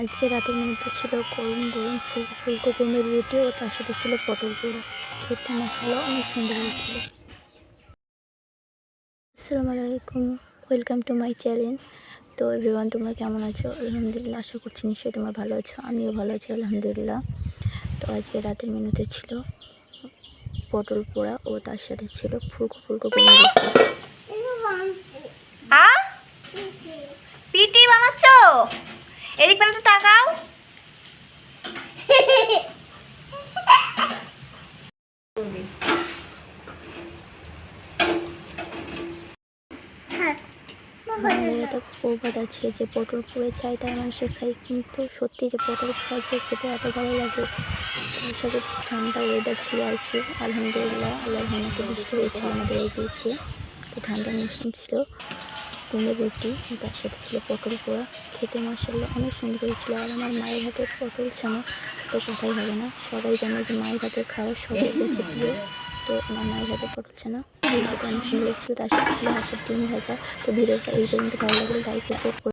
আজকে রাতের মধ্যে ছিল গরম গরম ফুল ফুলকো গমের রুটি ও তার সাথে ছিল পটল পোড়া। খেতে মশলা অনেক সুন্দর হয়েছিল। আসসালামু আলাইকুম, ওয়েলকাম টু মাই চ্যানেল। তো এভরিওয়ান, তোমরা কেমন আছো? আলহামদুলিল্লাহ, আশা করছি নিশ্চয়ই তোমরা ভালো আছো। আমিও ভালো আছি, আলহামদুলিল্লাহ। তো আজকে রাতের মেনুতে ছিল পটল পোড়া ও তার সাথে ছিল ফুলকো ফুলকো রুটি। এদিক পেলে তাকাও। প্রবাদ আছে যে পটল পুড়ে চাই তার মানুষে খাই কিন্তু সত্যি যে পটল পোড়া যে খেতে এত ভালো লাগে তার সাথে ঠান্ডা ওয়েদার ছিল আজকে। আলহামদুলিল্লাহ আল্লাহ বৃষ্টি হয়েছিল আমাদের এই দিকে তো ঠান্ডা মৌসুম ছিল। কুমড়ো রুটি, তার সাথে ছিল পটল পোড়া। খেতে মশাল্লা অনেক সুন্দর হয়েছিল। আর আমার মায়ের হাতের পটল ছানা তো কথাই হবে না। সবাই জানে যে মায়ের হাতের খাওয়ার সবাই কাছে প্রিয় তো আমার মায়ের হাতে পটল ছানা ভিডিওটা অনেক সুন্দর ছিল তার সাথে ছিল হাঁসের ডিম ভাজা। তো ভিডিওটা এই পর্যন্ত ভালো লাগলে লাইক